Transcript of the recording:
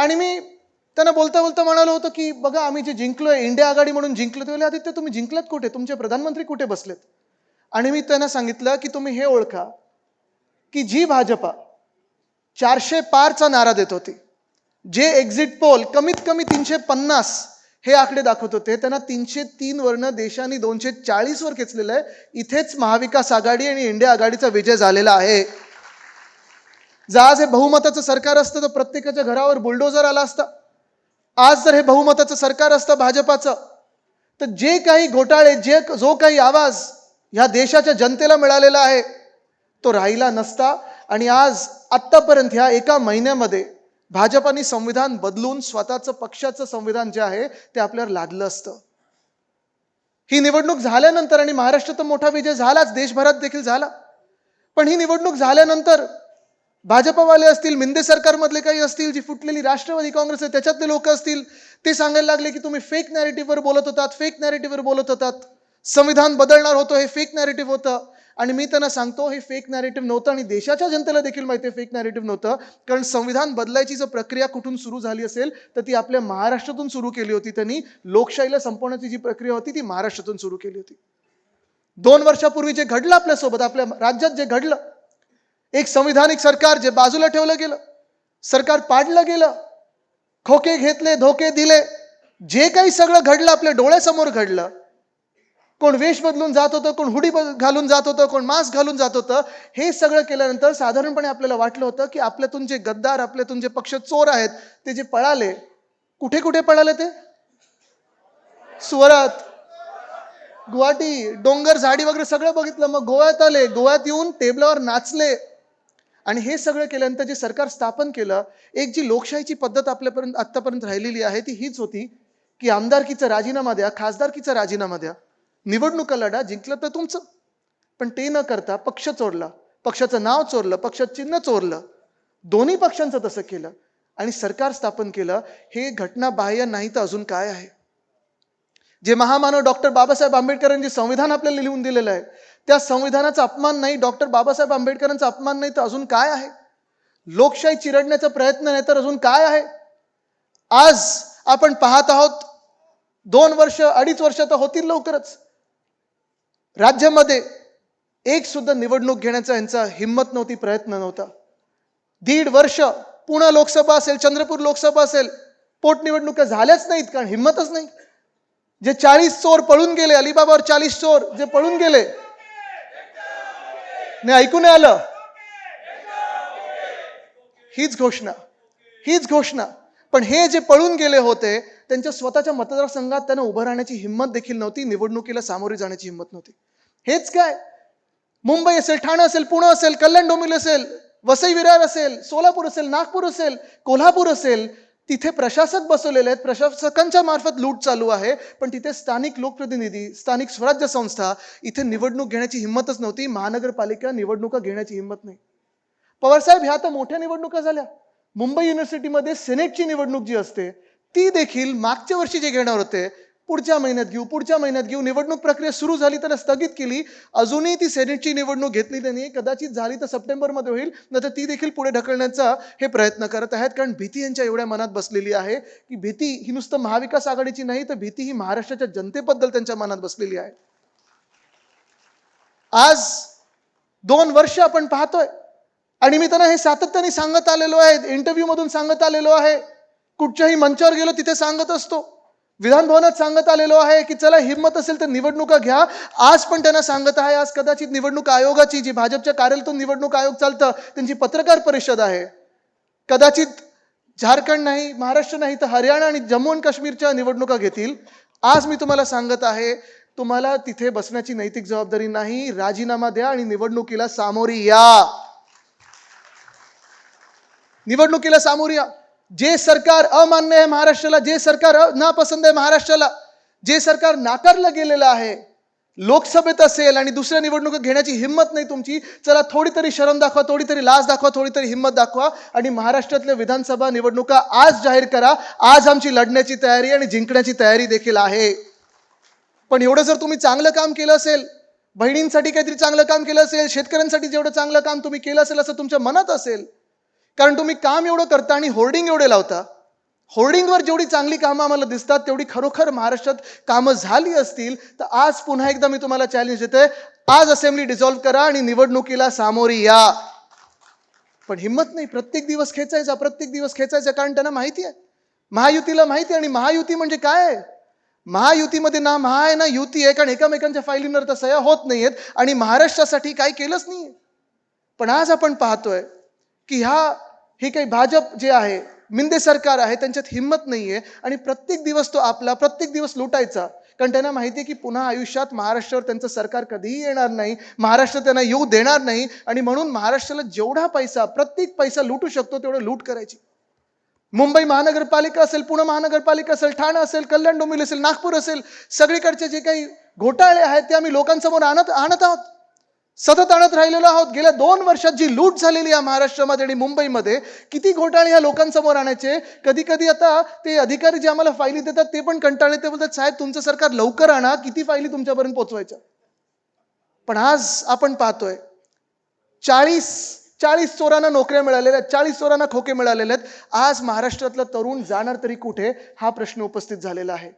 आणि मी त्यांना बोलता बोलता म्हणालो होतो की बघा आम्ही जे जिंकलोय इंडिया आघाडी म्हणून जिंकलो ते आदित्य तुम्ही जिंकलात कुठे? तुमचे प्रधानमंत्री कुठे बसलेत? आणि मी त्यांना सांगितलं की तुम्ही हे ओळखा की जी भाजपा चारशे पारचा नारा देत होती जे एक्झिट पोल कमीत कमी तीनशे पन्नास हे आकडे दाखवत होते त्यांना तीनशे तीन वरनं देशाने दोनशे चाळीसवर खेचलेलं आहे. इथेच महाविकास आघाडी आणि इंडिया आघाडीचा विजय झालेला आहे. जर आज हे बहुमताचं सरकार असतं तर प्रत्येकाच्या घरावर बुलडोजर आला असता. आज जर हे बहुमताचं सरकार असतं भाजपाचं तर जे काही घोटाळे जे जो काही आवाज ह्या देशाच्या जनतेला मिळालेला आहे तो राहिला नसता. आणि आज आत्तापर्यंत ह्या एका महिन्यामध्ये भाजपाने संविधान बदलून स्वतःचं पक्षाचं संविधान जे आहे ते आपल्यावर लादलं असतं. ही निवडणूक झाल्यानंतर आणि महाराष्ट्रात मोठा विजय झालाच देशभरात देखील झाला. पण ही निवडणूक झाल्यानंतर भाजपवाले असतील मिंदे सरकारमधले काही असतील जी फुटलेली राष्ट्रवादी काँग्रेस आहे त्याच्यातले लोक असतील ते सांगायला लागले की तुम्ही फेक नॅरेटिव्हवर बोलत होतात फेक नॅरेटिव्हवर बोलत होतात. संविधान बदलणार होतं हे फेक नॅरेटिव्ह होतं. आणि मी त्यांना सांगतो हे फेक नॅरेटिव्ह नव्हतं आणि देशाच्या जनतेला देखील माहिती आहे फेक नॅरेटिव्ह नव्हतं. कारण संविधान बदलायची जर प्रक्रिया कुठून सुरू झाली असेल तर ती आपल्या महाराष्ट्रातून सुरू केली होती त्यांनी. लोकशाहीला संपवण्याची जी प्रक्रिया होती ती महाराष्ट्रातून सुरू केली होती. दोन वर्षापूर्वी जे घडलं आपल्यासोबत आपल्या राज्यात जे घडलं एक संविधानिक सरकार जे बाजूला ठेवलं गेलं सरकार पाडलं गेलं खोके घेतले धोके दिले जे काही सगळं घडलं आपल्या डोळ्यासमोर घडलं कोण वेश बदलून जात होतं कोण हुडी घालून जात होतं कोण मास्क घालून जात होतं हे सगळं केल्यानंतर साधारणपणे आपल्याला वाटलं होतं की आपल्यातून जे गद्दार आपल्यातून जे पक्ष चोर आहेत ते जे पळाले कुठे कुठे पळाले ते? स्वरात गुवाहाटी डोंगर झाडी वगैरे सगळं बघितलं मग गोव्यात आले गोव्यात येऊन टेबलावर नाचले आणि हे सगळं केल्यानंतर जे सरकार स्थापन केलं एक जी लोकशाहीची पद्धत आपल्यापर्यंत आतापर्यंत राहिलेली आहे ती हीच होती की आमदारकीचा राजीनामा द्या खासदारकीचा राजीनामा द्या. निवडणुका लढा जिंकलं तर तुमचं. पण ते न करता पक्ष चोरला पक्षाचं नाव चोरलं पक्षाचं चिन्ह चोरलं. दोन्ही पक्षांचं तसं केलं. आणि सरकार स्थापन केलं हे घटना बाह्य नाही तर अजून काय आहे. जे महामानव डॉक्टर बाबासाहेब आंबेडकरांनी संविधान आपल्याला लिहून दिलेलं आहे त्या संविधानाचा अपमान नाही डॉक्टर बाबासाहेब आंबेडकरांचा अपमान नाही तर अजून काय आहे? लोकशाही चिरडण्याचा प्रयत्न नाही तर अजून काय आहे? आज आपण पाहत आहोत दोन वर्ष अडीच वर्ष तर होतील लवकरच. राज्यामध्ये एक सुद्धा निवडणूक घेण्याचा यांचा हिंमत नव्हती प्रयत्न नव्हता. दीड वर्ष पुणे लोकसभा असेल चंद्रपूर लोकसभा असेल पोटनिवडणुका झाल्याच नाहीत कारण हिंमतच नाही. जे चाळीस चोर पळून गेले अलिबाबावर चाळीस चोर जे पळून गेले नाही ऐकून आलं. हीच घोषणा हीच घोषणा. पण हे जे पळून गेले होते त्यांच्या स्वतःच्या मतदारसंघात त्यांना उभं राहण्याची हिंमत देखील नव्हती निवडणुकीला सामोरी जाण्याची हिंमत नव्हती. हेच काय? मुंबई असेल ठाणे असेल पुणे असेल कल्याण डोंबिवली असेल वसई विरार असेल सोलापूर असेल नागपूर असेल कोल्हापूर असेल तिथे प्रशासक बसवलेले आहेत. प्रशासकांच्या मार्फत लूट चालू आहे. पण तिथे स्थानिक लोकप्रतिनिधी स्थानिक स्वराज्य संस्था इथे निवडणूक घेण्याची हिंमतच नव्हती. महानगरपालिका निवडणुका घेण्याची हिंमत नाही. पवारसाहेब ह्या तर मोठ्या निवडणुका झाल्या. मुंबई युनिव्हर्सिटीमध्ये सेनेटची निवडणूक जी असते ती देखील मागच्या वर्षी जे घेणार होते पुढच्या महिन्यात घेऊ पुढच्या महिन्यात घेऊ. निवडणूक प्रक्रिया सुरू झाली तर स्थगित केली. अजूनही ती सेनेटची निवडणूक घेतली त्यांनी कदाचित झाली तर सप्टेंबरमध्ये होईल. नंतर तर ती देखील पुढे ढकलण्याचा हे प्रयत्न करत आहेत. कारण भीती यांच्या एवढ्या मनात बसलेली आहे की भीती ही नुसतं महाविकास आघाडीची नाही तर भीती ही महाराष्ट्राच्या जनतेबद्दल त्यांच्या मनात बसलेली आहे. आज दोन वर्ष आपण पाहतोय. आणि मी त्यांना हे सातत्याने सांगत आलेलो आहे. इंटरव्ह्यू मधून सांगत आलेलो आहे. कुठच्याही मंचावर गेलो तिथे सांगत असतो. विधान भवनात सांगत आलेलो आहे की चला हिंमत असेल तर निवडणुका घ्या. आज पण त्यांना सांगत आहे आज कदाचित निवडणूक आयोगाची जी भाजपच्या कार्यालयातून निवडणूक आयोग चालतं त्यांची पत्रकार परिषद आहे. कदाचित झारखंड नाही महाराष्ट्र नाही तर हरियाणा आणि जम्मू आणि काश्मीरच्या निवडणुका घेतील. आज मी तुम्हाला सांगत आहे तुम्हाला तिथे बसण्याची नैतिक जबाबदारी नाही राजीनामा द्या आणि निवडणुकीला सामोरी या. निवडणुकीला सामोरी या. जे सरकार अमान्य आहे महाराष्ट्राला जे सरकार अ- नापसंत आहे महाराष्ट्राला जे सरकार नाकारलं गेलेलं आहे लोकसभेत असेल आणि दुसऱ्या निवडणुका घेण्याची हिंमत नाही तुमची चला थोडी तरी शरम दाखवा थोडी तरी लाज दाखवा थोडी तरी हिंमत दाखवा आणि महाराष्ट्रातल्या विधानसभा निवडणुका आज जाहीर करा. आज आमची लढण्याची तयारी आणि जिंकण्याची तयारी देखील आहे. पण एवढं जर तुम्ही चांगलं काम केलं असेल बहिणींसाठी काहीतरी चांगलं काम केलं असेल शेतकऱ्यांसाठी जेवढं चांगलं काम तुम्ही केलं असेल असं तुमच्या मनात असेल कारण तुम्ही काम एवढं करता आणि होर्डिंग एवढे लावता. होर्डिंगवर जेवढी चांगली कामं आम्हाला दिसतात तेवढी खरोखर महाराष्ट्रात कामं झाली असतील तर आज पुन्हा एकदा मी तुम्हाला चॅलेंज देते आज असेंब्ली डिझॉल्व्ह करा आणि निवडणुकीला सामोरी या. पण हिंमत नाही. प्रत्येक दिवस खेचायचा प्रत्येक दिवस खेचायचा कारण त्यांना माहिती आहे. महायुतीला माहिती आहे आणि महायुती म्हणजे काय? आहे महायुतीमध्ये ना महा आहे ना युती आहे कारण एकामेकांच्या फायलींवर तर सह्या होत नाही आहेत आणि महाराष्ट्रासाठी काय केलंच नाही पण आज आपण पाहतोय की ह्या हे काही भाजप जे आहे मिंदे सरकार आहे त्यांच्यात हिंमत नाहीये आणि प्रत्येक दिवस तो आपला प्रत्येक दिवस लुटायचा. कारण त्यांना माहिती आहे की पुन्हा आयुष्यात महाराष्ट्रावर त्यांचं सरकार कधीही येणार नाही महाराष्ट्र त्यांना येऊ देणार नाही आणि म्हणून महाराष्ट्राला जेवढा पैसा प्रत्येक पैसा लुटू शकतो तेवढं लूट करायची. मुंबई महानगरपालिका असेल पुणे महानगरपालिका असेल ठाणे असेल कल्याण डोंबिवली असेल नागपूर असेल सगळीकडचे जे काही घोटाळे आहेत ते आम्ही लोकांसमोर आणत आणत आहोत. सतत आणत राहिलेलो आहोत. गेल्या दोन वर्षात जी लूट झालेली आहे महाराष्ट्रामध्ये आणि मुंबईमध्ये किती घोटाळे ह्या लोकांसमोर आणायचे? कधी कधी आता ते अधिकारी जे आम्हाला फायली देतात ते पण कंटाळले. ते बोलतात साहेब तुमचं सरकार लवकर आणा. किती फायली तुमच्यापर्यंत पोचवायच्या पण आज आपण पाहतोय चाळीस चाळीस चोरांना नोकऱ्या मिळालेल्या आहेत चाळीस चोरांना खोके मिळालेले आहेत. आज महाराष्ट्रातला तरुण जाणार तरी कुठे? हा प्रश्न उपस्थित झालेला आहे.